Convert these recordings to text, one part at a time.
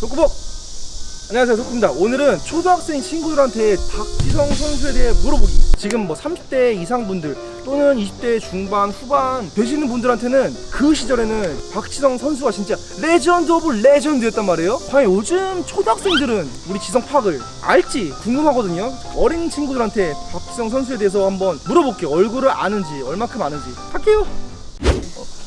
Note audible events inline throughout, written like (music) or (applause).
속구복. 안녕하세요 속구입니다. 오늘은 초등학생 친구들한테 박지성 선수에 대해 물어보기. 지금 뭐 30대 이상 분들 또는 20대 중반 후반 되시는 분들한테는 그 시절에는 박지성 선수가 진짜 레전드 오브 레전드였단 말이에요. 과연 요즘 초등학생들은 우리 지성 팍을 알지 궁금하거든요. 어린 친구들한테 박지성 선수에 대해서 한번 물어볼게요. 얼굴을 아는지 얼마큼 아는지. 할게요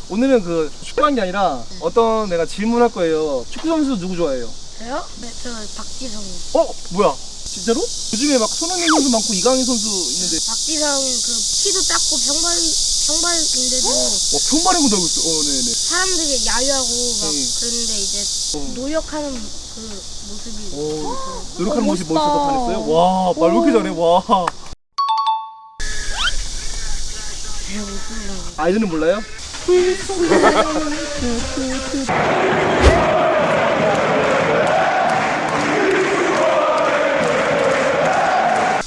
오늘은 그 축구한 게 아니라 어떤 내가 질문할 거예요. 축구 선수 누구 좋아해요? 저요? 네, 저 박지성. 어, 뭐야? 진짜로? 요즘에 막 손흥민 선수 많고 이강인 선수 있는데 박지성 그 키도 작고 평발 평발인데도 와 평발인 거 알고 있어. 어, 네네. 사람들이 야유하고 막 네. 그랬는데 이제 어. 노력하는 그 모습이 오, 노력하는 어, 모습 멋있다. 멋있어서 반했어요? 와, 말 왜 이렇게 잘해? 와. 제가 모습이라고. 아이들은 몰라요?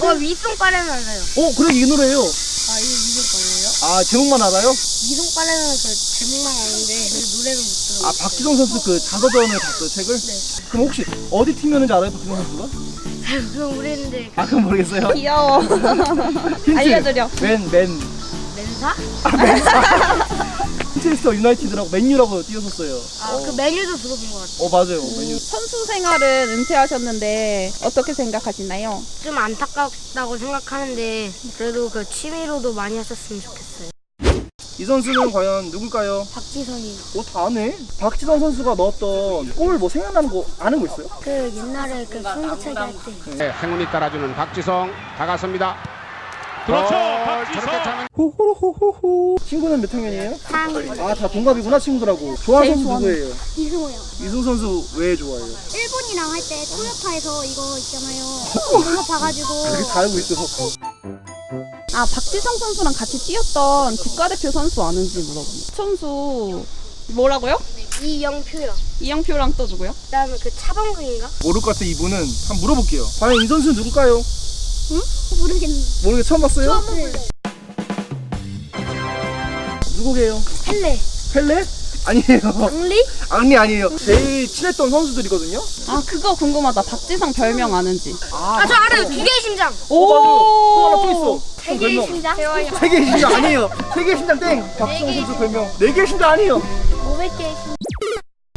어 위송빨래는 알아요. 어, 그래 이 노래예요. 아 이게 위송빨래예요? 아, 제목만 알아요? 위송빨래는 그 제목만 아는데 그 노래는 못 들어. 아, 박지성 선수 그 자서전을 봤어요, 책을? 네. 그럼 혹시 어디 팀이었는지 알아요, 박지성 선수가? 그건 우리는데 아, 그건 모르겠어요. 귀여워. (laughs) 힌트. 알려드려. 맨, 맨. 맨사? 맨체스터 (laughs) 유나이티드라고 맨유라고 띄었었어요. 아그 메뉴도 들어본 것 같아. 어, 맞아요. 맨유. 선수 생활은 은퇴하셨는데 어떻게 생각하시나요? 좀 안타깝다고 생각하는데 그래도 그 취미로도 많이 하셨으면 좋겠어요. 이 선수는 과연 누굴까요? 박지성이 어, 다 아네? 박지성 선수가 넣었던 골 뭐 생각나는 거 아는 거 있어요? 그 옛날에 그 승부차기 할 때. 네, 행운이 따라주는 박지성 다가섭니다. 그렇죠, 어, 박지성. 호호호호호. 친구는 몇 학년이에요? 4학년 아, 다 동갑이구나, 친구들하고. 좋아하는 제일 선수 좋아하는- 누구예요? 이승호요. 이승 선수 왜 좋아해요? 일본이랑 할 때 토요타에서 이거 있잖아요. 그거 봐가지고 되게 다 알고 있어. 아 박지성 선수랑 같이 뛰었던 국가대표 선수 아는지 물어봅니다. 선수 뭐라고요? 이영표요. 이영표랑 또 누구요? 그다음에 그 차범근인가? 모를 것 같아, 이분은. 한번 물어볼게요. 과연 이 선수는 누굴까요? 모르겠는데. 모르게 처음 봤어요? 네. 누구게요? 펠레. 펠레? 아니에요. 앙리? 앙리 아니에요. 제일 친했던 선수들이거든요? 아 그거 궁금하다. 박지성 별명 아는지. 아, 아저 알아요. 두 개의 심장. 오! 맞아요. 또 하나 또 있어. 세 개의 별명. 심장. 세 개의 심장 아니에요. 세 개의 심장 땡. 박지성 선수 별명. 네 개의 심장 아니에요. 500개의 심장.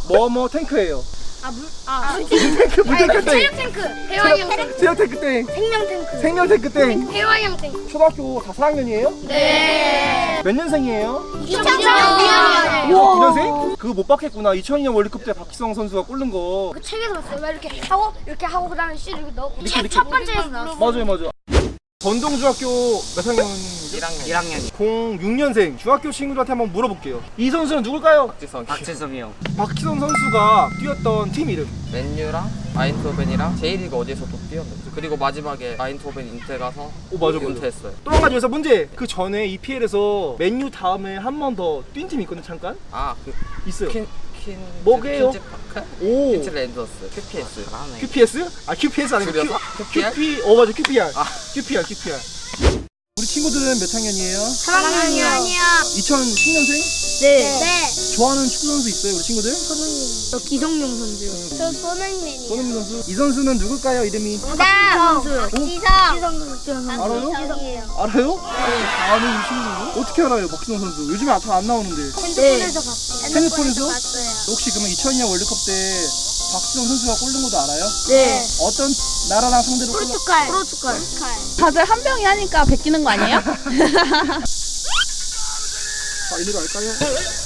뭐뭐 탱크예요. 아 물. 아 탱크 물탱크 땡. 체력 탱크. 해화형 탱크. 제어 탱크 땡. 생명 탱크. 생명 탱크 땡. 해화형 탱크. 초등학교 다 4학년이에요? 네. 몇 년생이에요? 2002년. 2년생? 그거 못 받겠구나. 2002년 월드컵 때 박지성 선수가 꼴른 거. 그 책에서 봤어요. 막 이렇게 하고 이렇게 하고 그다음에 씨 이렇게 넣고. 책. 첫 번째에서 나왔어. 맞아요, 맞아요. 전동중학교 몇 학년이죠? 1학년 06년생 중학교 친구들한테 한번 물어볼게요. 이 선수는 누굴까요? 박지성 박지성이요 박지성 선수가 뛰었던 팀 이름. 맨유랑 아인트호벤이랑 J리그 어디에서 또 뛰었는데 그리고 마지막에 아인트호벤 인테 가서 오 맞아 맞아. 은퇴했어요 또 한 가지 여기서 문제. 그 전에 EPL에서 맨유 다음에 한 번 더 뛴 팀이 있거든 잠깐. 아그 있어요. 퀸... 퀸... 뭐게요? 오. 퀸즈 랜더스 QPS QPS? 아 QPS 아니고 줄여서? QPR? QP 어 맞아 QPR. 아. QPR QPR. 친구들은 몇 학년이에요? 3학년이요. 2010년생? 네. 네. 좋아하는 축구 선수 있어요 우리 친구들? 저 기성용 선수요. 저 손흥민이요. 손흥민 선수. 이 선수는 누굴까요 이름이? 나 선수. 지성. 지성. 알아요? 지성이에요. 알아요? 다 아는 우리 친구들. 어떻게 알아요 박지성 선수? 요즘에 잘 안 나오는데. 핸드폰에서 봤어요. 핸드폰에서? 봤어요. 혹시 그러면 2002년 월드컵 때 박지성 선수가 꼴른 것도 알아요? 네. 어떤 나라랑 상대로 꼴른 포르투갈. 포르투갈. 다들 한 병이 하니까 베끼는 거 아니에요? (laughs) 자, 이리로 갈까요? (laughs)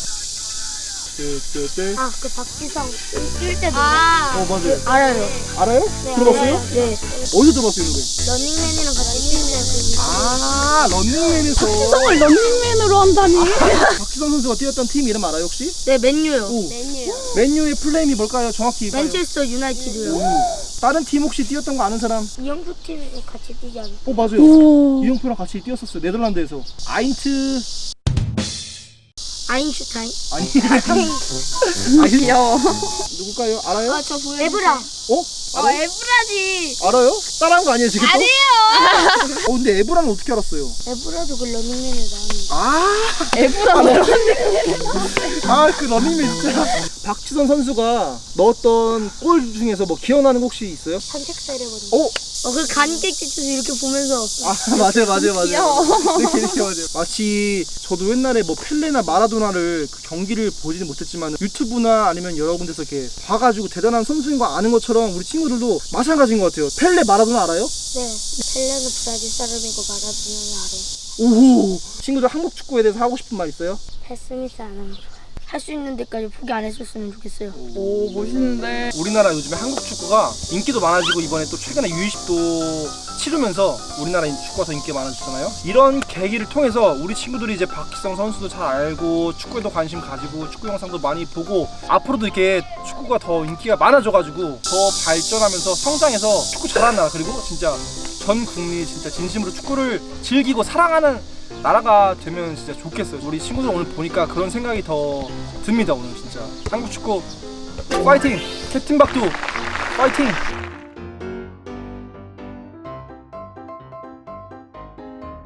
네, 아그 박지성 뛸 때도. 아. 어, 맞아요. 알아요. 알아요? 들어봤어요? 네. 어디서 들어봤어요, 이 노래? 러닝맨이랑 같이 뛸때 그. 아, 런닝맨에서. 박지성을 런닝맨으로 한다니. 박지성 선수가 뛰었던 팀 이름 알아요, 혹시? 네 맨유요. 오. 맨유. 맨유의 플레임이 뭘까요? 정확히. 맨체스터 유나이티드요. 오. 다른 팀 혹시 뛰었던 거 아는 사람? 이영표 팀이 같이 뛰지 않아요? 어, 맞아요. 오. 이용표랑 같이 뛰었었어요, 네덜란드에서. 아인트. 아인슈타인? 아니. 아니. 귀여워. 누굴까요? 알아요? 저 보여. 에브라. 어? 어 에브라지. 알아요? 따라한 거 아니에요 지금? 또? 아니에요. (laughs) 어 근데 에브라는 어떻게 알았어요? 에브라도 그 런닝맨에 나오는. 아, 에브라 아그 러닝맨 진짜. 박지성 선수가 넣었던 골 중에서 뭐 기억나는 거 혹시 있어요? 산책 세레거든요. 어? 어 그 간객지에서 이렇게 보면서 아 맞아요 맞아요 맞아요. 귀여워. 네, 이렇게 맞아요. 마치 저도 옛날에 뭐 펠레나 마라도나를 그 경기를 보지는 못했지만 유튜브나 아니면 여러 군데서 이렇게 봐가지고 대단한 선수인 거 아는 것처럼 우리 친구들도 마찬가지인 것 같아요. 펠레 마라도나 알아요? 네. 펠레는 브라질 사람이고 마라도나는 아래. 오호. 친구들 한국 축구에 대해서 하고 싶은 말 있어요? 패스미스 안 좋아요. 할 수 있는 데까지 포기 안 했었으면 좋겠어요. 오 멋있는데 우리나라 요즘에 한국 축구가 인기도 많아지고 이번에 또 최근에 유이십도 치르면서 우리나라 축구가 더 인기가 많아졌잖아요. 이런 계기를 통해서 우리 친구들이 이제 박기성 선수도 잘 알고 축구에도 관심 가지고 축구 영상도 많이 보고 앞으로도 이렇게 축구가 더 인기가 많아져가지고 더 발전하면서 성장해서 축구 나라 그리고 진짜 전 국민이 진짜 진심으로 축구를 즐기고 사랑하는 나라가 되면 진짜 좋겠어요. 우리 친구들 오늘 보니까 그런 생각이 더 듭니다 오늘 진짜. 한국 축구 파이팅! 캡틴 박두 파이팅